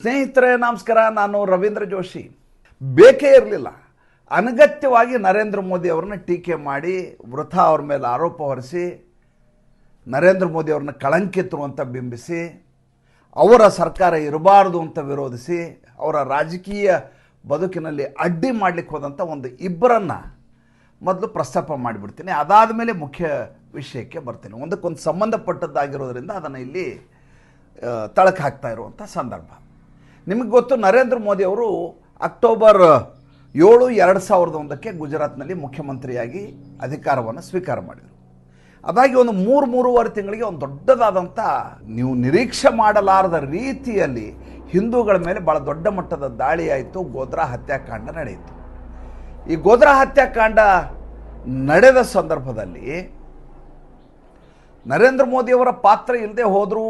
ಸ್ನೇಹಿತರೆ, ನಮಸ್ಕಾರ. ನಾನು ರವೀಂದ್ರ ಜೋಶಿ. ಬೇಕೇ ಇರಲಿಲ್ಲ. ಅನಗತ್ಯವಾಗಿ ನರೇಂದ್ರ ಮೋದಿ ಅವ್ರನ್ನ ಟೀಕೆ ಮಾಡಿ ವೃಥಾ ಅವ್ರ ಮೇಲೆ ಆರೋಪ ಹೊರಿಸಿ, ನರೇಂದ್ರ ಮೋದಿ ಅವ್ರನ್ನ ಕಳಂಕಿತರು ಅಂತ ಬಿಂಬಿಸಿ, ಅವರ ಸರ್ಕಾರ ಇರಬಾರ್ದು ಅಂತ ವಿರೋಧಿಸಿ, ಅವರ ರಾಜಕೀಯ ಬದುಕಿನಲ್ಲಿ ಅಡ್ಡಿ ಮಾಡಲಿಕ್ಕೆ ಹೋದಂಥ ಒಂದು ಇಬ್ಬರನ್ನು ಮೊದಲು ಪ್ರಸ್ತಾಪ ಮಾಡಿಬಿಡ್ತೀನಿ. ಅದಾದ ಮೇಲೆ ಮುಖ್ಯ ವಿಷಯಕ್ಕೆ ಬರ್ತೀನಿ. ಒಂದಕ್ಕೊಂದು ಸಂಬಂಧಪಟ್ಟದ್ದಾಗಿರೋದ್ರಿಂದ ಅದನ್ನು ಇಲ್ಲಿ ತಳಕ ಹಾಕ್ತಾ ಇರುವಂಥ ಸಂದರ್ಭ. ನಿಮಗೆ ಗೊತ್ತು, ನರೇಂದ್ರ ಮೋದಿ ಅವರು ಅಕ್ಟೋಬರ್ ಏಳು ಎರಡು ಸಾವಿರದ ಒಂದಕ್ಕೆ ಗುಜರಾತ್ನಲ್ಲಿ ಮುಖ್ಯಮಂತ್ರಿಯಾಗಿ ಅಧಿಕಾರವನ್ನು ಸ್ವೀಕಾರ ಮಾಡಿದರು. ಅದಾಗಿ ಒಂದು ಮೂರು, ಮೂರುವರೆ ತಿಂಗಳಿಗೆ ಒಂದು ದೊಡ್ಡದಾದಂಥ ನೀವು ನಿರೀಕ್ಷೆ ಮಾಡಲಾರದ ರೀತಿಯಲ್ಲಿ ಹಿಂದೂಗಳ ಮೇಲೆ ಭಾಳ ದೊಡ್ಡ ಮಟ್ಟದ ದಾಳಿ ಆಯಿತು ಗೋದ್ರಾ ಹತ್ಯಾಕಾಂಡ ನಡೆಯಿತು. ಈ ಗೋದ್ರಾ ಹತ್ಯಾಕಾಂಡ ನಡೆದ ಸಂದರ್ಭದಲ್ಲಿ ನರೇಂದ್ರ ಮೋದಿಯವರ ಪಾತ್ರ ಇಲ್ಲದೆ ಹೋದರೂ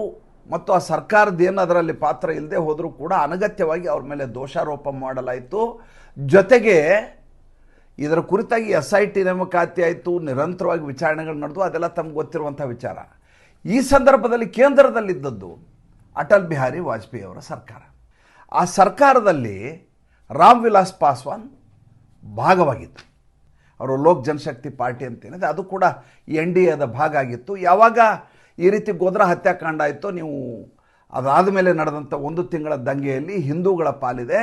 ಮತ್ತು ಆ ಸರ್ಕಾರದ ಏನು ಅದರಲ್ಲಿ ಪಾತ್ರ ಇಲ್ಲದೆ ಹೋದರೂ ಕೂಡ ಅನಗತ್ಯವಾಗಿ ಅವ್ರ ಮೇಲೆ ದೋಷಾರೋಪ ಮಾಡಲಾಯಿತು. ಜೊತೆಗೆ ಇದರ ಕುರಿತಾಗಿ ಎಸ್ ಐ ಟಿ ನೇಮಕಾತಿ ಆಯಿತು, ನಿರಂತರವಾಗಿ ವಿಚಾರಣೆಗಳು ನಡೆದು, ಅದೆಲ್ಲ ತಮ್ಗೆ ಗೊತ್ತಿರುವಂಥ ವಿಚಾರ. ಈ ಸಂದರ್ಭದಲ್ಲಿ ಕೇಂದ್ರದಲ್ಲಿದ್ದದ್ದು ಅಟಲ್ ಬಿಹಾರಿ ವಾಜಪೇಯಿ ಅವರ ಸರ್ಕಾರ. ಆ ಸರ್ಕಾರದಲ್ಲಿ ರಾಮ್ ವಿಲಾಸ್ ಪಾಸ್ವಾನ್ ಭಾಗವಾಗಿತ್ತು ಅವರು ಲೋಕ್ ಜನಶಕ್ತಿ ಪಾರ್ಟಿ ಅಂತ ಏನಿದೆ, ಅದು ಕೂಡ ಎನ್ ಡಿ ಎದ ಭಾಗ ಆಗಿತ್ತು. ಯಾವಾಗ ಈ ರೀತಿ ಗೋದ್ರ ಹತ್ಯಾಕಾಂಡ ಆಯಿತು ನೀವು ಅದಾದ ಮೇಲೆ ನಡೆದಂಥ ಒಂದು ತಿಂಗಳ ದಂಗೆಯಲ್ಲಿ ಹಿಂದೂಗಳ ಪಾಲಿದೆ.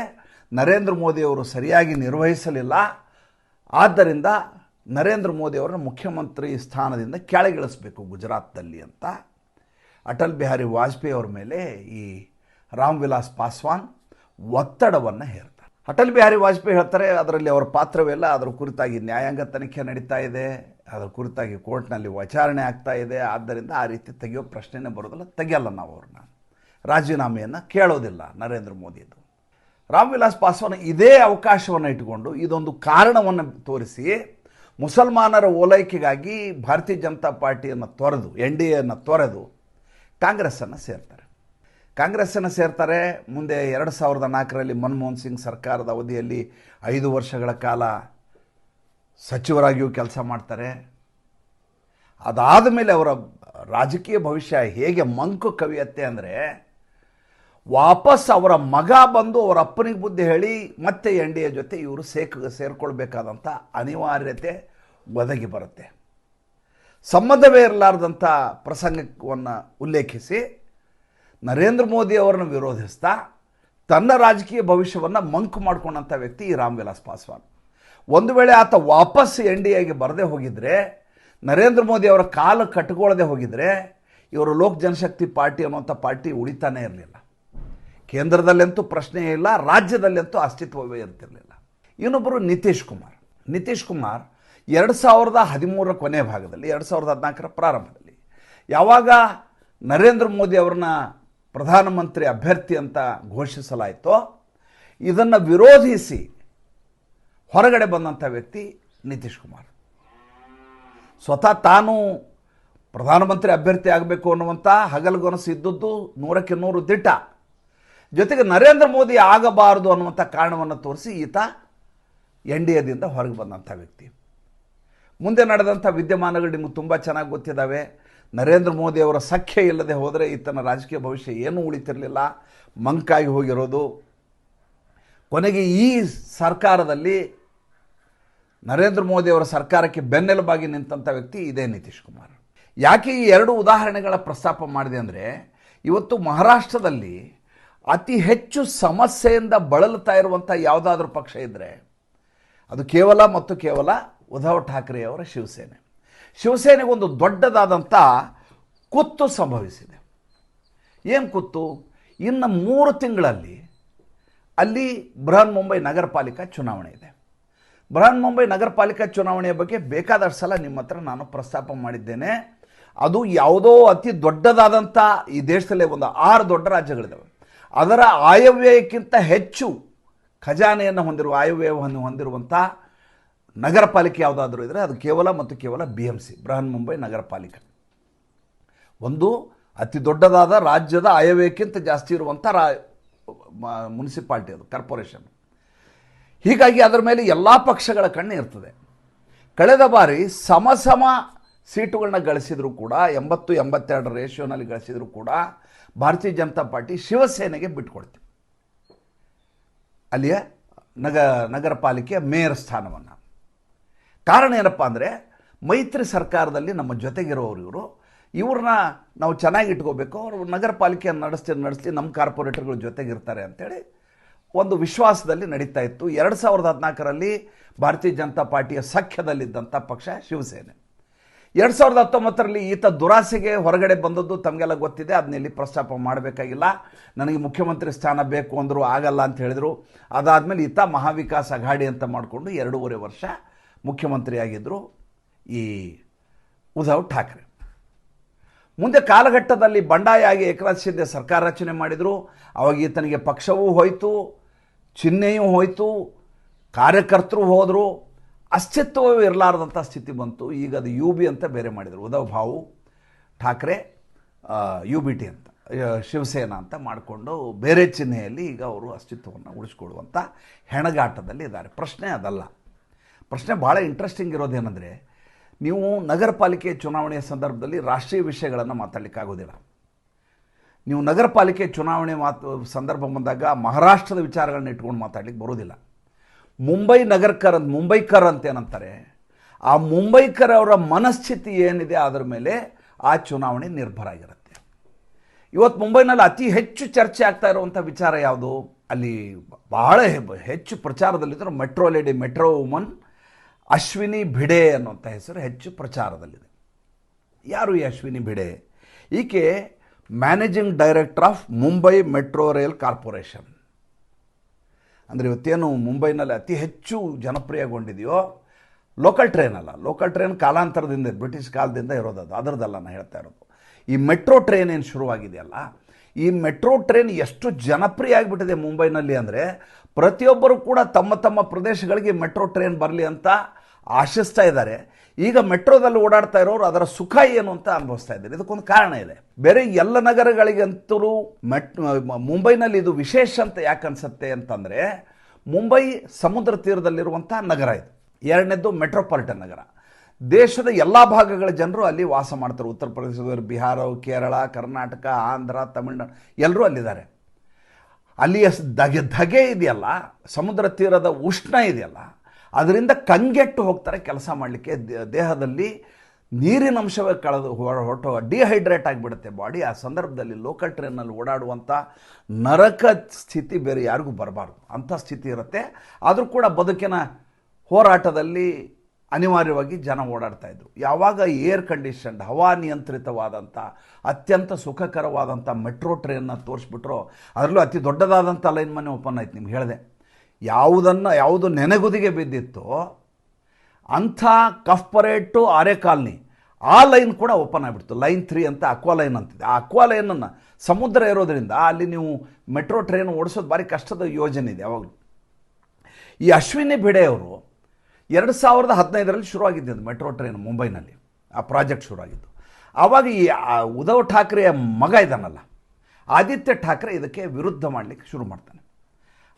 ನರೇಂದ್ರ ಮೋದಿಯವರು ಸರಿಯಾಗಿ ನಿರ್ವಹಿಸಲಿಲ್ಲ. ಆದ್ದರಿಂದ ನರೇಂದ್ರ ಮೋದಿಯವರನ್ನ ಮುಖ್ಯಮಂತ್ರಿ ಸ್ಥಾನದಿಂದ ಕೆಳಗಿಳಿಸಬೇಕು ಗುಜರಾತ್ನಲ್ಲಿ ಅಂತ. ಅಟಲ್ ಬಿಹಾರಿ ವಾಜಪೇಯಿ ಅವರ ಮೇಲೆ ಈ ರಾಮ್ ವಿಲಾಸ್ ಪಾಸ್ವಾನ್ ಒತ್ತಡವನ್ನು ಹೇರ್ತಾರೆ. ಅಟಲ್ ಬಿಹಾರಿ ವಾಜಪೇಯಿ ಹೇಳ್ತಾರೆ, ಅದರಲ್ಲಿ ಅವರ ಪಾತ್ರವೆಲ್ಲ ಅದರ ಕುರಿತಾಗಿ ನ್ಯಾಯಾಂಗ ತನಿಖೆ ನಡೀತಾ ಇದೆ. ಅದರ ಕುರಿತಾಗಿ ಕೋರ್ಟ್ನಲ್ಲಿ ವಿಚಾರಣೆ ಆಗ್ತಾ ಇದೆ. ಆದ್ದರಿಂದ ಆ ರೀತಿ ತೆಗೆಯೋ ಪ್ರಶ್ನೆನೇ ಬರೋದಿಲ್ಲ. ತೆಗೆಯಲ್ಲ ನಾವು ಅವ್ರನ್ನ. ರಾಜೀನಾಮೆಯನ್ನು ಕೇಳೋದಿಲ್ಲ ನರೇಂದ್ರ ಮೋದಿದು. ರಾಮ್ ವಿಲಾಸ್ ಪಾಸ್ವಾನ್ ಇದೇ ಅವಕಾಶವನ್ನು ಇಟ್ಟುಕೊಂಡು ಇದೊಂದು ಕಾರಣವನ್ನು ತೋರಿಸಿ ಮುಸಲ್ಮಾನರ ಓಲೈಕೆಗಾಗಿ ಭಾರತೀಯ ಜನತಾ ಪಾರ್ಟಿಯನ್ನು ತೊರೆದು, ಎನ್ ಡಿ ಎನ್ನು ತೊರೆದು ಕಾಂಗ್ರೆಸ್ಸನ್ನು ಸೇರ್ತಾರೆ. ಕಾಂಗ್ರೆಸ್ಸನ್ನು ಸೇರ್ತಾರೆ. ಮುಂದೆ ಎರಡು ಸಾವಿರದ ನಾಲ್ಕರಲ್ಲಿ ಮನಮೋಹನ್ ಸಿಂಗ್ ಸರ್ಕಾರದ ಅವಧಿಯಲ್ಲಿ ಐದು ವರ್ಷಗಳ ಕಾಲ ಸಚಿವರಾಗಿಯೂ ಕೆಲಸ ಮಾಡ್ತಾರೆ. ಅದಾದ ಮೇಲೆ ಅವರ ರಾಜಕೀಯ ಭವಿಷ್ಯ ಹೇಗೆ ಮಂಕು ಕವಿಯತ್ತೆ ಅಂದರೆ, ವಾಪಸ್ ಅವರ ಮಗ ಬಂದು ಅವರ ಅಪ್ಪನಿಗೆ ಬುದ್ಧಿ ಹೇಳಿ, ಮತ್ತೆ ಎನ್ ಡಿ ಎ ಜೊತೆ ಇವರು ಸೇಕ್ ಸೇರ್ಕೊಳ್ಬೇಕಾದಂಥ ಅನಿವಾರ್ಯತೆ ಒದಗಿ ಬರುತ್ತೆ. ಸಂಬಂಧವೇ ಇರಲಾರ್ದಂಥ ಪ್ರಸಂಗವನ್ನು ಉಲ್ಲೇಖಿಸಿ, ನರೇಂದ್ರ ಮೋದಿ ಅವರನ್ನು ವಿರೋಧಿಸ್ತಾ, ತನ್ನ ರಾಜಕೀಯ ಭವಿಷ್ಯವನ್ನು ಮಂಕು ಮಾಡಿಕೊಂಡಂಥ ವ್ಯಕ್ತಿ ಈ ರಾಮ್ ವಿಲಾಸ್ ಪಾಸ್ವಾನ್. ಒಂದು ವೇಳೆ ಆತ ವಾಪಸ್ ಎನ್ ಡಿ ಎಗೆ ಬರದೇ ಹೋಗಿದ್ರೆ, ನರೇಂದ್ರ ಮೋದಿ ಅವರ ಕಾಲು ಕಟ್ಕೊಳ್ಳದೆ ಹೋಗಿದ್ರೆ, ಇವರು ಲೋಕ್ ಜನಶಕ್ತಿ ಪಾರ್ಟಿ ಅನ್ನುವಂಥ ಪಾರ್ಟಿ ಉಳಿತಾನೇ ಇರಲಿಲ್ಲ. ಕೇಂದ್ರದಲ್ಲಂತೂ ಪ್ರಶ್ನೆಯೇ ಇಲ್ಲ, ರಾಜ್ಯದಲ್ಲಂತೂ ಅಸ್ತಿತ್ವವೇ ಇರ್ತಿರಲಿಲ್ಲ. ಇನ್ನೊಬ್ಬರು ನಿತೀಶ್ ಕುಮಾರ್. ನಿತೀಶ್ ಕುಮಾರ್ ಎರಡು ಸಾವಿರದ ಹದಿಮೂರರ ಕೊನೆ ಭಾಗದಲ್ಲಿ, ಎರಡು ಸಾವಿರದ ಹದಿನಾಲ್ಕರ ಪ್ರಾರಂಭದಲ್ಲಿ. ಯಾವಾಗ ನರೇಂದ್ರ ಮೋದಿ ಅವ್ರನ್ನ ಪ್ರಧಾನಮಂತ್ರಿ ಅಭ್ಯರ್ಥಿ ಅಂತ ಘೋಷಿಸಲಾಯಿತೋ, ಇದನ್ನು ವಿರೋಧಿಸಿ ಹೊರಗಡೆ ಬಂದಂಥ ವ್ಯಕ್ತಿ ನಿತೀಶ್ ಕುಮಾರ್. ಸ್ವತಃ ತಾನು ಪ್ರಧಾನಮಂತ್ರಿ ಅಭ್ಯರ್ಥಿ ಆಗಬೇಕು ಅನ್ನುವಂಥ ಹಗಲುಗೊನಸು ಇದ್ದದ್ದು ನೂರಕ್ಕೆ ನೂರು ದಿಟ್ಟ. ಜೊತೆಗೆ ನರೇಂದ್ರ ಮೋದಿ ಆಗಬಾರದು ಅನ್ನುವಂಥ ಕಾರಣವನ್ನು ತೋರಿಸಿ ಈತ ಎನ್ ಡಿ ಎದಿಂದ ಹೊರಗೆ ಬಂದಂಥ ವ್ಯಕ್ತಿ. ಮುಂದೆ ನಡೆದಂಥ ವಿದ್ಯಮಾನಗಳು ನಿಮಗೆ ತುಂಬ ಚೆನ್ನಾಗಿ ಗೊತ್ತಿದ್ದಾವೆ. ನರೇಂದ್ರ ಮೋದಿ ಅವರ ಸಖ್ಯ ಇಲ್ಲದೆ ಹೋದರೆ ಈತನ ರಾಜಕೀಯ ಭವಿಷ್ಯ ಏನೂ ಉಳಿತಿರಲಿಲ್ಲ. ಮಂಕಾಗಿ ಹೋಗಿರೋದು. ಕೊನೆಗೆ ಈ ಸರ್ಕಾರದಲ್ಲಿ ನರೇಂದ್ರ ಮೋದಿ ಅವರ ಸರ್ಕಾರಕ್ಕೆ ಬೆನ್ನೆಲುಬಾಗಿ ನಿಂತಹ ವ್ಯಕ್ತಿ ಇದೇ ನಿತೀಶ್ ಕುಮಾರ್. ಯಾಕೆ ಈ ಎರಡು ಉದಾಹರಣೆಗಳ ಪ್ರಸ್ತಾಪ ಮಾಡಿದೆ ಅಂದರೆ, ಇವತ್ತು ಮಹಾರಾಷ್ಟ್ರದಲ್ಲಿ ಅತಿ ಹೆಚ್ಚು ಸಮಸ್ಯೆಯಿಂದ ಬಳಲುತ್ತಾ ಇರುವಂಥ ಯಾವುದಾದ್ರೂ ಪಕ್ಷ ಇದ್ದರೆ ಅದು ಕೇವಲ ಮತ್ತು ಕೇವಲ ಉದ್ಧವ್ ಠಾಕ್ರೆ ಅವರ ಶಿವಸೇನೆ. ಶಿವಸೇನೆಗೊಂದು ದೊಡ್ಡದಾದಂಥ ಕುತ್ತು ಸಂಭವಿಸಿದೆ. ಏನು ಕುತ್ತು? ಇನ್ನು ಮೂರು ತಿಂಗಳಲ್ಲಿ ಅಲ್ಲಿ ಬೃಹನ್ ಮುಂಬೈ ನಗರ ಪಾಲಿಕಾ ಚುನಾವಣೆ ಇದೆ. ಬೃಹನ್ ಮುಂಬೈ ನಗರ ಪಾಲಿಕಾ ಚುನಾವಣೆಯ ಬಗ್ಗೆ ಬೇಕಾದಷ್ಟು ಸಲ ನಿಮ್ಮ ಹತ್ರ ನಾನು ಪ್ರಸ್ತಾಪ ಮಾಡಿದ್ದೇನೆ. ಅದು ಯಾವುದೋ ಅತಿ ದೊಡ್ಡದಾದಂಥ ಈ ದೇಶದಲ್ಲೇ ಒಂದು ಆರು ದೊಡ್ಡ ರಾಜ್ಯಗಳಿದ್ದಾವೆ ಅದರ ಆಯವ್ಯಯಕ್ಕಿಂತ ಹೆಚ್ಚು ಖಜಾನೆಯನ್ನು ಹೊಂದಿರುವ ಆಯವ್ಯಯವನ್ನು ಹೊಂದಿರುವಂಥ ನಗರ ಪಾಲಿಕೆ ಯಾವುದಾದ್ರೂ ಇದ್ದರೆ ಅದು ಕೇವಲ ಮತ್ತು ಕೇವಲ B M C Brihan Mumbai ನಗರ ಪಾಲಿಕೆ ಒಂದು ಅತಿ ದೊಡ್ಡದಾದ ರಾಜ್ಯದ ಆಯವ್ಯಯಕ್ಕಿಂತ ಜಾಸ್ತಿ ಇರುವಂಥ ರಾ ಮುನ್ಸಿಪಾಲ್ಟಿ ಅದು, ಕಾರ್ಪೊರೇಷನ್. ಹೀಗಾಗಿ ಅದರ ಮೇಲೆ ಎಲ್ಲ ಪಕ್ಷಗಳ ಕಣ್ಣು ಇರ್ತದೆ. ಕಳೆದ ಬಾರಿ ಸಮ ಸಮ ಸೀಟುಗಳನ್ನ ಗಳಿಸಿದರೂ ಕೂಡ, ಎಂಬತ್ತು, ಎಂಬತ್ತೆರಡು ರೇಷಿಯೋನಲ್ಲಿ ಗಳಿಸಿದರೂ ಕೂಡ ಭಾರತೀಯ ಜನತಾ ಪಾರ್ಟಿ ಶಿವಸೇನೆಗೆ ಬಿಟ್ಕೊಡ್ತೀವಿ ಅಲ್ಲಿಯ ನಗ ನಗರ ಪಾಲಿಕೆಯ ಮೇಯರ್ ಸ್ಥಾನವನ್ನು. ಕಾರಣ ಏನಪ್ಪ ಅಂದರೆ, ಮೈತ್ರಿ ಸರ್ಕಾರದಲ್ಲಿ ನಮ್ಮ ಜೊತೆಗಿರೋರು ಇವರು. ಇವ್ರನ್ನ ನಾವು ಚೆನ್ನಾಗಿ ಇಟ್ಕೋಬೇಕು. ಅವರು ನಗರ ಪಾಲಿಕೆಯನ್ನು ನಡೆಸ್ಲಿ ನಡೆಸಲಿ ನಮ್ಮ ಕಾರ್ಪೊರೇಟರ್ಗಳ ಜೊತೆಗಿರ್ತಾರೆ ಅಂತೇಳಿ ಒಂದು ವಿಶ್ವಾಸದಲ್ಲಿ ನಡೀತಾ ಇತ್ತು. ಎರಡು ಸಾವಿರದ ಹದಿನಾಲ್ಕರಲ್ಲಿ ಭಾರತೀಯ ಜನತಾ ಪಾರ್ಟಿಯ ಸಖ್ಯದಲ್ಲಿದ್ದಂಥ ಪಕ್ಷ ಶಿವಸೇನೆ. ಎರಡು ಸಾವಿರದ ಹತ್ತೊಂಬತ್ತರಲ್ಲಿ ಈತ ದುರಾಸೆಗೆ ಹೊರಗಡೆ ಬಂದದ್ದು ತಮಗೆಲ್ಲ ಗೊತ್ತಿದೆ. ಅದನ್ನೆಲ್ಲಿ ಪ್ರಸ್ತಾಪ ಮಾಡಬೇಕಾಗಿಲ್ಲ. ನನಗೆ ಮುಖ್ಯಮಂತ್ರಿ ಸ್ಥಾನ ಬೇಕು ಅಂದರೂ ಆಗಲ್ಲ ಅಂತ ಹೇಳಿದರು. ಅದಾದಮೇಲೆ ಈತ ಮಹಾವಿಕಾಸ್ ಅಘಾಡಿ ಅಂತ ಮಾಡಿಕೊಂಡು ಎರಡೂವರೆ ವರ್ಷ ಮುಖ್ಯಮಂತ್ರಿಯಾಗಿದ್ದರು ಈ ಉದ್ಧವ್ ಠಾಕ್ರೆ. ಮುಂದೆ ಕಾಲಘಟ್ಟದಲ್ಲಿ ಬಂಡಾಯಾಗಿ ಏಕನಾಥ್ ಶಿಂದೆ ಸರ್ಕಾರ ರಚನೆ ಮಾಡಿದರು. ಅವಾಗ ಈತನಿಗೆ ಪಕ್ಷವೂ ಹೋಯಿತು. ಚಿಹ್ನೆಯೂ ಹೋಯಿತು, ಕಾರ್ಯಕರ್ತರು ಹೋದರು, ಅಸ್ತಿತ್ವವೂ ಇರಲಾರ್ದಂಥ ಸ್ಥಿತಿ ಬಂತು. ಈಗ ಅದು ಯು ಬಿ ಅಂತ ಬೇರೆ ಮಾಡಿದರು. Uddhav Bhau Thackeray U B T ಅಂತ ಶಿವಸೇನಾ ಅಂತ ಮಾಡಿಕೊಂಡು ಬೇರೆ ಚಿಹ್ನೆಯಲ್ಲಿ ಈಗ ಅವರು ಅಸ್ತಿತ್ವವನ್ನು ಉಳಿಸ್ಕೊಳ್ಳುವಂಥ ಹೆಣಗಾಟದಲ್ಲಿ ಇದ್ದಾರೆ. ಪ್ರಶ್ನೆ ಅದಲ್ಲ. ಪ್ರಶ್ನೆ ಭಾಳ ಇಂಟ್ರೆಸ್ಟಿಂಗ್ ಇರೋದೇನೆಂದರೆ, ನೀವು ನಗರ ಪಾಲಿಕೆ ಚುನಾವಣೆಯ ಸಂದರ್ಭದಲ್ಲಿ ರಾಷ್ಟ್ರೀಯ ವಿಷಯಗಳನ್ನು ಮಾತಾಡಲಿಕ್ಕಾಗೋದಿಲ್ಲ. ನೀವು ನಗರ ಪಾಲಿಕೆ ಚುನಾವಣೆ ಮಾತು, ಸಂದರ್ಭ ಬಂದಾಗ ಮಹಾರಾಷ್ಟ್ರದ ವಿಚಾರಗಳನ್ನ ಇಟ್ಕೊಂಡು ಮಾತಾಡ್ಲಿಕ್ಕೆ ಬರೋದಿಲ್ಲ. ಮುಂಬೈ ನಗರಕರ್, ಮುಂಬೈಕರ್ ಅಂತ ಏನಂತಾರೆ ಆ ಮುಂಬೈಕರ್ ಅವರ ಮನಸ್ಥಿತಿ ಏನಿದೆ ಅದರ ಮೇಲೆ ಆ ಚುನಾವಣೆ ನಿರ್ಭರ ಆಗಿರುತ್ತೆ. ಇವತ್ತು ಮುಂಬೈನಲ್ಲಿ ಅತಿ ಹೆಚ್ಚು ಚರ್ಚೆ ಆಗ್ತಾ ಇರುವಂಥ ವಿಚಾರ ಯಾವುದು? ಅಲ್ಲಿ ಬಹಳ ಹೆಚ್ಚು ಪ್ರಚಾರದಲ್ಲಿದ್ದರೆ metro lady, metro woman, Ashwini Bhide ಅನ್ನುವಂಥ ಹೆಸರು ಹೆಚ್ಚು ಪ್ರಚಾರದಲ್ಲಿದೆ. ಯಾರು ಈ ಅಶ್ವಿನಿ ಭಿಡೆ ಈಕೆ managing director of Mumbai metro rail corporation ಅಂದರೆ ಇವತ್ತೇನು ಮುಂಬೈನಲ್ಲಿ ಅತಿ ಹೆಚ್ಚು ಜನಪ್ರಿಯಗೊಂಡಿದೆಯೋ ಲೋಕಲ್ ಟ್ರೈನ್ ಅಲ್ಲ. ಲೋಕಲ್ ಟ್ರೈನ್ ಕಾಲಾಂತರದಿಂದ ಬ್ರಿಟಿಷ್ ಕಾಲದಿಂದ ಇರೋದದು. ಅದರದ್ದಲ್ಲ ನಾನು ಹೇಳ್ತಾ ಇರೋದು. ಈ ಮೆಟ್ರೋ ಟ್ರೈನ್ ಏನು ಶುರುವಾಗಿದೆಯಲ್ಲ, ಈ ಮೆಟ್ರೋ ಟ್ರೈನ್ ಎಷ್ಟು ಜನಪ್ರಿಯ ಆಗಿಬಿಟ್ಟಿದೆ ಮುಂಬೈನಲ್ಲಿ ಅಂದರೆ ಪ್ರತಿಯೊಬ್ಬರು ಕೂಡ ತಮ್ಮ ತಮ್ಮ ಪ್ರದೇಶಗಳಿಗೆ ಮೆಟ್ರೋ ಟ್ರೈನ್ ಬರಲಿ ಅಂತ ಆಶಿಸ್ತಾ ಇದ್ದಾರೆ. ಈಗ ಮೆಟ್ರೋದಲ್ಲಿ ಓಡಾಡ್ತಾ ಇರೋರು ಅದರ ಸುಖ ಏನು ಅಂತ ಅನುಭವಿಸ್ತಾ ಇದ್ದಾರೆ. ಇದಕ್ಕೊಂದು ಕಾರಣ ಇದೆ. ಬೇರೆ ಎಲ್ಲ ನಗರಗಳಿಗಂತೂ ಮೆಟ್, ಮುಂಬೈನಲ್ಲಿ ಇದು ವಿಶೇಷ ಅಂತ ಯಾಕೆ ಅನಿಸುತ್ತೆ ಅಂತಂದರೆ, ಮುಂಬೈ ಸಮುದ್ರ ತೀರದಲ್ಲಿರುವಂಥ ನಗರ ಇದು. ಎರಡನೇದು ಮೆಟ್ರೋಪಾಲಿಟನ್ ನಗರ. ದೇಶದ ಎಲ್ಲ ಭಾಗಗಳ ಜನರು ಅಲ್ಲಿ ವಾಸ ಮಾಡ್ತಾರೆ. ಉತ್ತರ ಪ್ರದೇಶದವರು, ಬಿಹಾರ, ಕೇರಳ, ಕರ್ನಾಟಕ, ಆಂಧ್ರ, ತಮಿಳುನಾಡು ಎಲ್ಲರೂ ಅಲ್ಲಿದ್ದಾರೆ. ಅಲ್ಲಿಯ ಧಗೆ ಧಗೆ ಇದೆಯಲ್ಲ, ಸಮುದ್ರ ತೀರದ ಉಷ್ಣ ಇದೆಯಲ್ಲ ಅದರಿಂದ ಕಂಗೆಟ್ಟು ಹೋಗ್ತಾರೆ ಕೆಲಸ ಮಾಡಲಿಕ್ಕೆ. ದೇಹದಲ್ಲಿ ನೀರಿನ ಅಂಶವೇ ಕಳೆದು ಹೊರ- ಹೊರಟು ಡಿಹೈಡ್ರೇಟ್ ಆಗಿಬಿಡುತ್ತೆ ಬಾಡಿ ಆ ಸಂದರ್ಭದಲ್ಲಿ ಲೋಕಲ್ ಟ್ರೈನಲ್ಲಿ ಓಡಾಡುವಂಥ ನರಕ ಸ್ಥಿತಿ ಬೇರೆ ಯಾರಿಗೂ ಬರಬಾರ್ದು. ಅಂಥ ಸ್ಥಿತಿ ಇರುತ್ತೆ. ಆದರೂ ಕೂಡ ಬದುಕಿನ ಹೋರಾಟದಲ್ಲಿ ಅನಿವಾರ್ಯವಾಗಿ ಜನ ಓಡಾಡ್ತಾ ಇದ್ರು. ಯಾವಾಗ ಏರ್ ಕಂಡೀಷನ್ಡ್ ಹವಾನಿಯಂತ್ರಿತವಾದಂಥ ಅತ್ಯಂತ ಸುಖಕರವಾದಂಥ ಮೆಟ್ರೋ ಟ್ರೈನ್ನ ತೋರಿಸ್ಬಿಟ್ರೋ, ಅದರಲ್ಲೂ ಅತಿ ದೊಡ್ಡದಾದಂಥ ಲೈನ್ ಮನೆ ಓಪನ್ ಆಯ್ತು, ನಿಮ್ಗೆ ಹೇಳಿದೆ. ಯಾವುದನ್ನು, ಯಾವುದು ನೆನೆಗುದಿಗೆ ಬಿದ್ದಿತ್ತೋ ಅಂಥ ಕಫ್ ಅರೆ ಕಾಲನಿ. ಆ ಲೈನ್ ಕೂಡ ಓಪನ್ ಆಗಿಬಿಡ್ತು. ಲೈನ್ ತ್ರೀ ಅಂತ ಅಕ್ವಾ ಲೈನ್ ಅಂತಿದೆ. ಆ ಅಕ್ವಾ ಲೈನನ್ನು ಸಮುದ್ರ ಇರೋದರಿಂದ ಅಲ್ಲಿ ನೀವು ಮೆಟ್ರೋ ಟ್ರೈನ್ ಓಡಿಸೋದು ಭಾರಿ ಕಷ್ಟದ ಯೋಜನೆ ಇದೆ ಯಾವಾಗಲೂ ಈ ಅಶ್ವಿನಿ ಭಿಡೆಯವರು ಎರಡು ಸಾವಿರದ ಹದಿನೈದರಲ್ಲಿ ಶುರುವಾಗಿದ್ದು ಮೆಟ್ರೋ ಟ್ರೈನ್ ಮುಂಬೈನಲ್ಲಿ. ಆ ಪ್ರಾಜೆಕ್ಟ್ ಶುರುವಾಗಿದ್ದು. ಆವಾಗ ಈ ಉದ್ಧವ್ ಠಾಕ್ರೆಯ ಮಗ ಇದ್ದಾನಲ್ಲ. ಆದಿತ್ಯ ಠಾಕ್ರೆ ಇದಕ್ಕೆ ವಿರುದ್ಧ ಮಾಡಲಿಕ್ಕೆ ಶುರು ಮಾಡ್ತಾನೆ.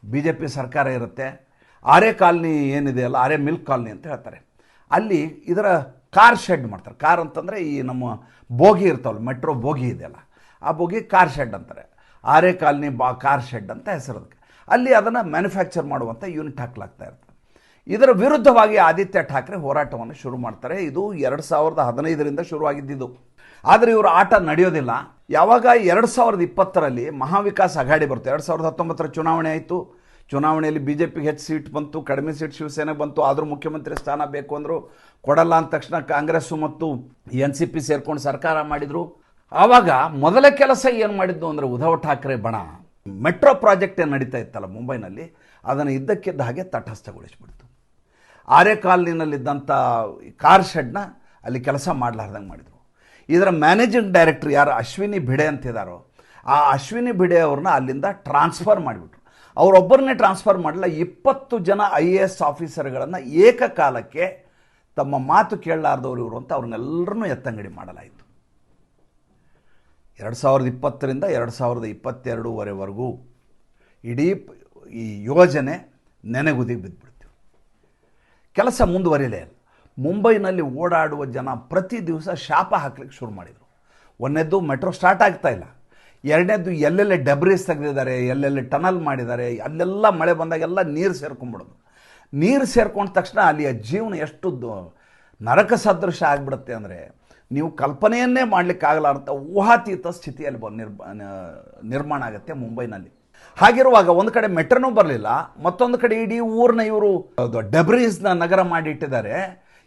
ಬಿ ಜೆ ಪಿ ಸರ್ಕಾರ ಇರುತ್ತೆ. ಆರೆ ಕಾಲನಿ ಏನಿದೆಯಲ್ಲ ಆರೆ ಮಿಲ್ಕ್ ಕಾಲನಿ ಅಂತ ಹೇಳ್ತಾರೆ. ಅಲ್ಲಿ ಇದರ ಕಾರ್ ಶೆಡ್ ಮಾಡ್ತಾರೆ. ಕಾರ್ ಅಂತಂದರೆ ಈ ನಮ್ಮ ಬೋಗಿ ಇರ್ತಾವಲ್ಲ, ಮೆಟ್ರೋ ಬೋಗಿ ಇದೆಯಲ್ಲ ಆ ಬೋಗಿ ಕಾರ್ ಶೆಡ್ ಅಂತಾರೆ. ಆರೆ ಕಾಲನಿ ಬಾ, ಕಾರ್ ಶೆಡ್ ಅಂತ ಹೆಸರು ಅದಕ್ಕೆ. ಅಲ್ಲಿ ಅದನ್ನು ಮ್ಯಾನುಫ್ಯಾಕ್ಚರ್ ಮಾಡುವಂಥ ಯೂನಿಟ್ ಹಾಕಲಾಗ್ತಾ ಇರ್ತದೆ ಇದರ ವಿರುದ್ಧವಾಗಿ ಆದಿತ್ಯ ಠಾಕ್ರೆ ಹೋರಾಟವನ್ನು ಶುರು ಮಾಡ್ತಾರೆ. ಇದು ಎರಡು ಸಾವಿರದ ಹದಿನೈದರಿಂದ ಶುರುವಾಗಿದ್ದಿದ್ದು ಆದರೆ ಇವರು ಆಟ ನಡೆಯೋದಿಲ್ಲ. ಯಾವಾಗ ಎರಡು ಸಾವಿರದ ಇಪ್ಪತ್ತರಲ್ಲಿ ಮಹಾವಿಕಾಸ್ ಅಘಾಡಿ ಬರುತ್ತೆ. ಎರಡು ಸಾವಿರದ ಹತ್ತೊಂಬತ್ತರ ಚುನಾವಣೆ ಆಯಿತು. ಚುನಾವಣೆಯಲ್ಲಿ ಬಿ ಜೆ ಪಿಗೆ ಹೆಚ್ಚು ಸೀಟ್ ಬಂತು, ಕಡಿಮೆ ಸೀಟ್ ಶಿವಸೇನೆ ಬಂತು, ಆದರೂ ಮುಖ್ಯಮಂತ್ರಿ ಸ್ಥಾನ ಬೇಕು ಅಂದರು ಕೊಡಲ್ಲ ಅಂದ ತಕ್ಷಣ ಕಾಂಗ್ರೆಸ್ಸು ಮತ್ತು ಎನ್ ಸಿ ಪಿ ಸೇರ್ಕೊಂಡು ಸರ್ಕಾರ ಮಾಡಿದರು. ಆವಾಗ ಮೊದಲ ಕೆಲಸ ಏನು ಮಾಡಿದ್ದು ಅಂದರೆ ಉದ್ಧವ್ ಠಾಕ್ರೆ ಬಣ. ಮೆಟ್ರೋ ಪ್ರಾಜೆಕ್ಟ್ ಏನು ನಡೀತಾ ಇತ್ತಲ್ಲ ಮುಂಬೈನಲ್ಲಿ, ಅದನ್ನು ಇದ್ದಕ್ಕಿದ್ದ ಹಾಗೆ ತಟಸ್ಥಗೊಳಿಸ್ಬಿಡ್ತು. ಆರೆ ಕಾಲನಿನಲ್ಲಿದ್ದಂಥ ಕಾರ್ ಶೆಡ್ನ ಅಲ್ಲಿ ಕೆಲಸ ಮಾಡಲಾರ್ದಂಗೆ ಮಾಡಿದರು. ಇದರ ಮ್ಯಾನೇಜಿಂಗ್ ಡೈರೆಕ್ಟರ್ ಯಾರು? ಅಶ್ವಿನಿ ಭಿಡೆ ಅಂತಿದ್ದಾರೋ ಆ ಅಶ್ವಿನಿ ಭಿಡೆ ಅವ್ರನ್ನ ಅಲ್ಲಿಂದ ಟ್ರಾನ್ಸ್ಫರ್ ಮಾಡಿಬಿಟ್ರು. ಅವರೊಬ್ಬರನ್ನೇ ಟ್ರಾನ್ಸ್ಫರ್ ಮಾಡಲ್ಲ ಇಪ್ಪತ್ತು ಜನ ಐ ಎ ಎಸ್ ಆಫೀಸರ್ಗಳನ್ನು ಏಕಕಾಲಕ್ಕೆ ತಮ್ಮ ಮಾತು ಕೇಳಲಾರ್ದವ್ರು ಇವರು ಅಂತ ಅವ್ರನ್ನೆಲ್ಲರನ್ನೂ ಎತ್ತಂಗಡಿ ಮಾಡಲಾಯಿತು. ಎರಡು ಸಾವಿರದ ಇಪ್ಪತ್ತರಿಂದ ಎರಡು ಸಾವಿರದ ಇಪ್ಪತ್ತೆರಡೂವರೆವರೆಗೂ ಇಡೀ ಈ ಯೋಜನೆ ನೆನೆಗುದಿಗೆ ಬಿದ್ದುಬಿಡ್ತು ಕೆಲಸ ಮುಂದುವರಿಲೇ ಇಲ್ಲ. ಮುಂಬೈನಲ್ಲಿ ಓಡಾಡುವ ಜನ ಪ್ರತಿ ದಿವಸ ಶಾಪ ಹಾಕ್ಲಿಕ್ಕೆ ಶುರು ಮಾಡಿದರು. ಒಂದನೇದ್ದು ಮೆಟ್ರೋ ಸ್ಟಾರ್ಟ್ ಆಗ್ತಾ ಇಲ್ಲ. ಎರಡನೇದು ಎಲ್ಲೆಲ್ಲಿ ಡೆಬ್ರೀಸ್ ತೆಗೆದಿದ್ದಾರೆ, ಎಲ್ಲೆಲ್ಲಿ ಟನಲ್ ಮಾಡಿದ್ದಾರೆ, ಅಲ್ಲೆಲ್ಲ ಮಳೆ ಬಂದಾಗೆಲ್ಲ ನೀರು ಸೇರ್ಕೊಂಡ್ಬಿಡೋದು. ನೀರು ಸೇರ್ಕೊಂಡ ತಕ್ಷಣ ಅಲ್ಲಿಯ ಜೀವನ ಎಷ್ಟು ನರಕ ಸದೃಶ ಆಗಿಬಿಡುತ್ತೆ ಅಂದರೆ ನೀವು ಕಲ್ಪನೆಯನ್ನೇ ಮಾಡಲಿಕ್ಕಾಗಲಾರಂಥ ಊಹಾತೀತ ಸ್ಥಿತಿಯಲ್ಲಿ ನಿರ್ಮ ನಿರ್ಮಾಣ ಆಗುತ್ತೆ ಮುಂಬೈನಲ್ಲಿ. ಹಾಗಿರುವಾಗ ಒಂದು ಕಡೆ ಮೆಟ್ರೋನೂ ಬರಲಿಲ್ಲ, ಮತ್ತೊಂದು ಕಡೆ ಇಡೀ ಊರನ್ನ ಇವರು ಡೆಬ್ರೀಸ್ನ ನಗರ ಮಾಡಿಟ್ಟಿದ್ದಾರೆ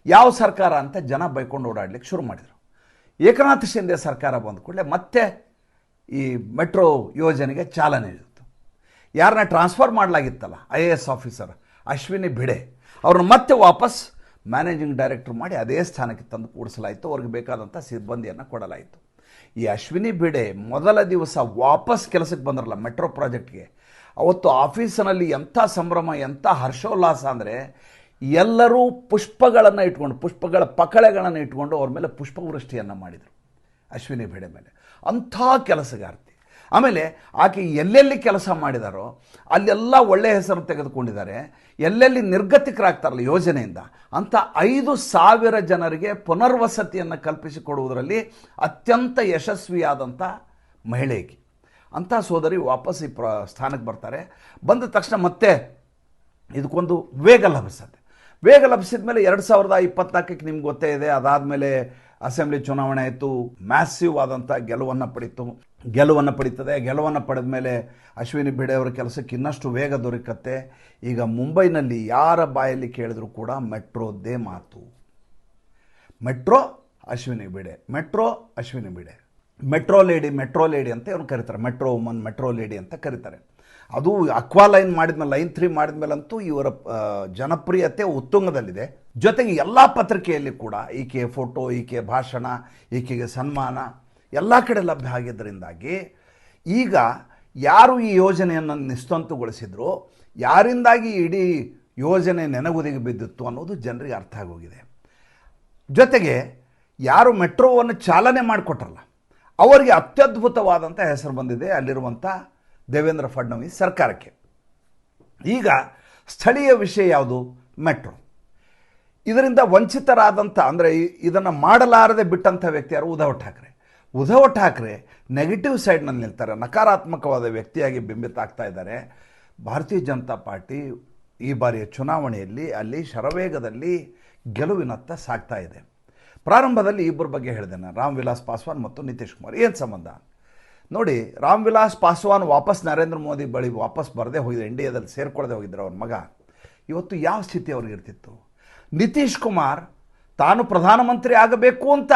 ಯಾವ ಸರ್ಕಾರ ಅಂತ ಜನ ಬೈಕೊಂಡು ಓಡಾಡಲಿಕ್ಕೆ ಶುರು ಮಾಡಿದರು. ಏಕನಾಥ ಶಿಂದೆ ಸರ್ಕಾರ ಬಂದ ಕೂಡಲೇ ಮತ್ತೆ ಈ ಮೆಟ್ರೋ ಯೋಜನೆಗೆ ಚಾಲನೆ ಇತ್ತು ಯಾರನ್ನ transfer ಮಾಡಲಾಗಿತ್ತಲ್ಲ, I A S officer Ashwini Bhide ಅವ್ರನ್ನ ಮತ್ತೆ ವಾಪಸ್ ಮ್ಯಾನೇಜಿಂಗ್ ಡೈರೆಕ್ಟರ್ ಮಾಡಿ ಅದೇ ಸ್ಥಾನಕ್ಕೆ ತಂದು ಕೂಡಿಸಲಾಯಿತು. ಅವ್ರಿಗೆ ಬೇಕಾದಂಥ ಸಿಬ್ಬಂದಿಯನ್ನು ಕೊಡಲಾಯಿತು. ಈ ಅಶ್ವಿನಿ ಬಿಡೆ ಮೊದಲ ದಿವಸ ವಾಪಸ್ ಕೆಲಸಕ್ಕೆ ಬಂದ್ರಲ್ಲ ಮೆಟ್ರೋ ಪ್ರಾಜೆಕ್ಟ್ಗೆ, ಅವತ್ತು ಆಫೀಸಿನಲ್ಲಿ ಎಂಥ ಸಂಭ್ರಮ, ಎಂಥ ಹರ್ಷೋಲ್ಲಾಸ ಅಂದರೆ ಎಲ್ಲರೂ ಪುಷ್ಪಗಳನ್ನು ಇಟ್ಕೊಂಡು, ಪುಷ್ಪಗಳ ಪಕಳೆಗಳನ್ನು ಇಟ್ಕೊಂಡು ಅವ್ರ ಮೇಲೆ ಪುಷ್ಪವೃಷ್ಟಿಯನ್ನು ಮಾಡಿದರು. ಅಶ್ವಿನಿ ಭಿಡೆ ಮೇಲೆ. ಅಂಥ ಕೆಲಸಗಾರ್ತಿ. ಆಮೇಲೆ ಆಕೆ ಎಲ್ಲೆಲ್ಲಿ ಕೆಲಸ ಮಾಡಿದಾರೋ, ಅಲ್ಲೆಲ್ಲ ಒಳ್ಳೆಯ ಹೆಸರು ತೆಗೆದುಕೊಂಡಿದ್ದಾರೆ, ಎಲ್ಲೆಲ್ಲಿ ನಿರ್ಗತಿಕರಾಗ್ತಾರಲ್ಲ ಯೋಜನೆಯಿಂದ, ಅಂಥ ಐದು ಸಾವಿರ ಜನರಿಗೆ ಪುನರ್ವಸತಿಯನ್ನು ಕಲ್ಪಿಸಿಕೊಡುವುದರಲ್ಲಿ ಅತ್ಯಂತ ಯಶಸ್ವಿಯಾದಂಥ ಮಹಿಳೆಗೆ. ಅಂಥ ಸೋದರಿ ವಾಪಸ್ ಈ ಪ್ರ, ಸ್ಥಾನಕ್ಕೆ ಬರ್ತಾರೆ. ಬಂದ ತಕ್ಷಣ ಮತ್ತೆ ಇದಕ್ಕೊಂದು ವೇಗ ಲಭಿಸುತ್ತೆ ವೇಗ ಲಭಿಸಿದ ಮೇಲೆ ಎರಡು ಸಾವಿರದ ಇಪ್ಪತ್ನಾಲ್ಕಕ್ಕೆ ನಿಮ್ಗೆ ಗೊತ್ತೇ ಇದೆ. ಅದಾದಮೇಲೆ ಅಸೆಂಬ್ಲಿ ಚುನಾವಣೆ ಆಯಿತು. ಮ್ಯಾಸಿವ್ ಆದಂಥ ಗೆಲುವನ್ನು ಪಡೀತು. ಗೆಲುವನ್ನು ಪಡೀತದೆ. ಗೆಲುವನ್ನು ಪಡೆದ ಮೇಲೆ ಅಶ್ವಿನಿ ಭಿಡೆ ಅವರ ಕೆಲಸಕ್ಕೆ ಇನ್ನಷ್ಟು ವೇಗ ದೊರಕತ್ತೆ. ಈಗ ಮುಂಬೈನಲ್ಲಿ ಯಾರ ಬಾಯಲ್ಲಿ ಕೇಳಿದ್ರು ಕೂಡ ಮೆಟ್ರೋದ್ದೇ ಮಾತು. ಮೆಟ್ರೋ ಅಶ್ವಿನಿ ಬಿಡೆ. ಮೆಟ್ರೋ ಅಶ್ವಿನಿ ಬಿಡೆ. ಮೆಟ್ರೋ ಲೇಡಿ ಮೆಟ್ರೋ ಲೇಡಿ ಅಂತ ಇವ್ರು ಕರೀತಾರೆ. ಮೆಟ್ರೋ ವುಮನ್, ಮೆಟ್ರೋ ಲೇಡಿ ಅಂತ ಕರೀತಾರೆ. ಅದು ಅಕ್ವಾ ಲೈನ್ ಮಾಡಿದ್ಮೇಲೆ, ಲೈನ್ ತ್ರೀ ಮಾಡಿದ್ಮೇಲಂತೂ ಇವರ ಜನಪ್ರಿಯತೆ ಉತ್ತುಂಗದಲ್ಲಿದೆ. ಜೊತೆಗೆ ಎಲ್ಲ ಪತ್ರಿಕೆಯಲ್ಲಿ ಕೂಡ ಈಕೆ ಫೋಟೋ, ಈಕೆ ಭಾಷಣ, ಈಕೆಗೆ ಸನ್ಮಾನ ಎಲ್ಲ ಕಡೆ ಲಭ್ಯ ಆಗಿದ್ದರಿಂದಾಗಿ ಈಗ ಯಾರು ಈ ಯೋಜನೆಯನ್ನು ನಿಸ್ತಂತುಗೊಳಿಸಿದ್ರು, ಯಾರಿಂದಾಗಿ ಇಡೀ ಯೋಜನೆ ನೆನಗುದಿಗೆ ಬಿದ್ದಿತ್ತು ಅನ್ನೋದು ಜನರಿಗೆ ಅರ್ಥ ಆಗೋಗಿದೆ. ಜೊತೆಗೆ ಯಾರು ಮೆಟ್ರೋವನ್ನು ಚಾಲನೆ ಮಾಡಿಕೊಟ್ರಲ್ಲ, ಅವರಿಗೆ ಅತ್ಯದ್ಭುತವಾದಂಥ ಹೆಸರು ಬಂದಿದೆ ಅಲ್ಲಿರುವಂಥ ದೇವೇಂದ್ರ ಫಡ್ನವೀಸ್ ಸರ್ಕಾರಕ್ಕೆ. ಈಗ ಸ್ಥಳೀಯ ವಿಷಯ ಯಾವುದು? ಮೆಟ್ರೋ. ಇದರಿಂದ ವಂಚಿತರಾದಂಥ, ಅಂದರೆ ಇದನ್ನು ಮಾಡಲಾರದೆ ಬಿಟ್ಟಂಥ ವ್ಯಕ್ತಿ ಯಾರು ಉದ್ಧವ್ ಠಾಕ್ರೆ. ಉದ್ಧವ್ ಠಾಕ್ರೆ ನೆಗೆಟಿವ್ ಸೈಡ್ನಲ್ಲಿ ನಿಲ್ತಾರೆ, ನಕಾರಾತ್ಮಕವಾದ ವ್ಯಕ್ತಿಯಾಗಿ ಬಿಂಬಿತ ಆಗ್ತಾ ಇದ್ದಾರೆ. ಭಾರತೀಯ ಜನತಾ ಪಾರ್ಟಿ ಈ ಬಾರಿಯ ಚುನಾವಣೆಯಲ್ಲಿ, ಅಲ್ಲಿ ಶರವೇಗದಲ್ಲಿ ಗೆಲುವಿನತ್ತ ಸಾಗ್ತಾ ಇದೆ. ಪ್ರಾರಂಭದಲ್ಲಿ ಇಬ್ಬರ ಬಗ್ಗೆ ಹೇಳಿದೆ ನಾನು. ರಾಮ್ ವಿಲಾಸ್ ಪಾಸ್ವಾನ್ ಮತ್ತು ನಿತೀಶ್ ಕುಮಾರ್. ಏನು ಸಂಬಂಧ? ನೋಡಿ ರಾಮ್ ವಿಲಾಸ್ ಪಾಸ್ವಾನ್ ವಾಪಸ್ ನರೇಂದ್ರ ಮೋದಿ ಬಳಿ ವಾಪಸ್ ಬರದೇ ಹೋಗಿದ್ರು ಇಂಡಿಯಾದಲ್ಲಿ ಸೇರ್ಕೊಳ್ಳದೆ ಹೋಗಿದ್ರು ಅವ್ರ ಮಗ. ಇವತ್ತು ಯಾವ ಸ್ಥಿತಿ ಅವ್ರಿಗೆ ಇರ್ತಿತ್ತು? ನಿತೀಶ್ ಕುಮಾರ್ ತಾನು ಪ್ರಧಾನಮಂತ್ರಿ ಆಗಬೇಕು ಅಂತ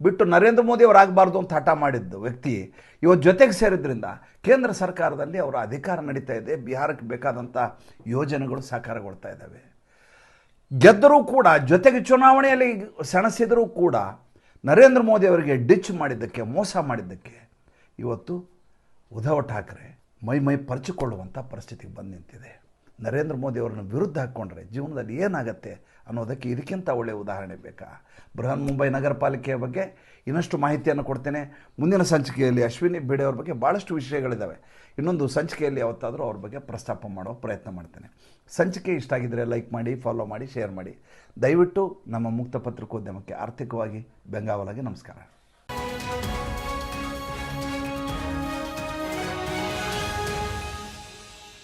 ಬಿಟ್ಟು ನರೇಂದ್ರ ಮೋದಿ ಅವರಾಗಬಾರ್ದು ಅಂತ ಹಠ ಮಾಡಿದ್ದು ವ್ಯಕ್ತಿ ಇವತ್ತು ಜೊತೆಗೆ ಸೇರಿದ್ರಿಂದ ಕೇಂದ್ರ ಸರ್ಕಾರದಲ್ಲಿ ಅವರ ಅಧಿಕಾರ ನಡೀತಾ ಇದೆ, ಬಿಹಾರಕ್ಕೆ ಬೇಕಾದಂಥ ಯೋಜನೆಗಳು ಸಾಕಾರಗೊಳ್ತಾ ಇದ್ದಾವೆ. ಗೆದ್ದರೂ ಕೂಡ, ಜೊತೆಗೆ ಚುನಾವಣೆಯಲ್ಲಿ ಸೆಣಸಿದರೂ ಕೂಡ ನರೇಂದ್ರ ಮೋದಿ ಅವರಿಗೆ ಡಿಚ್ ಮಾಡಿದ್ದಕ್ಕೆ, ಮೋಸ ಮಾಡಿದ್ದಕ್ಕೆ ಇವತ್ತು ಉದ್ಧವ್ ಠಾಕ್ರೆ ಮೈ ಮೈ ಪರಚಿಕೊಳ್ಳುವಂಥ ಪರಿಸ್ಥಿತಿಗೆ ಬಂದು ನಿಂತಿದೆ. ನರೇಂದ್ರ ಮೋದಿ ಅವರನ್ನು ವಿರುದ್ಧ ಹಾಕ್ಕೊಂಡ್ರೆ ಜೀವನದಲ್ಲಿ ಏನಾಗುತ್ತೆ ಅನ್ನೋದಕ್ಕೆ ಇದಕ್ಕಿಂತ ಒಳ್ಳೆಯ ಉದಾಹರಣೆ ಬೇಕಾ? ಬೃಹನ್ ಮುಂಬೈ ನಗರ ಪಾಲಿಕೆಯ ಬಗ್ಗೆ ಇನ್ನಷ್ಟು ಮಾಹಿತಿಯನ್ನು ಕೊಡ್ತೇನೆ. ಮುಂದಿನ ಸಂಚಿಕೆಯಲ್ಲಿ ಅಶ್ವಿನಿ ಬೇಡೆ ಅವ್ರ ಬಗ್ಗೆ ಭಾಳಷ್ಟು ವಿಷಯಗಳಿದ್ದಾವೆ ಇನ್ನೊಂದು ಸಂಚಿಕೆಯಲ್ಲಿ ಯಾವತ್ತಾದರೂ ಅವ್ರ ಬಗ್ಗೆ ಪ್ರಸ್ತಾಪ ಮಾಡೋ ಪ್ರಯತ್ನ ಮಾಡ್ತೇನೆ. ಸಂಚಿಕೆ ಇಷ್ಟ ಆಗಿದ್ದರೆ ಲೈಕ್ ಮಾಡಿ, ಫಾಲೋ ಮಾಡಿ, ಶೇರ್ ಮಾಡಿ. ದಯವಿಟ್ಟು ನಮ್ಮ ಮುಕ್ತ ಪತ್ರಿಕೋದ್ಯಮಕ್ಕೆ ಆರ್ಥಿಕವಾಗಿ ಬೆಂಗಾವಲಾಗಿ ನಮಸ್ಕಾರ.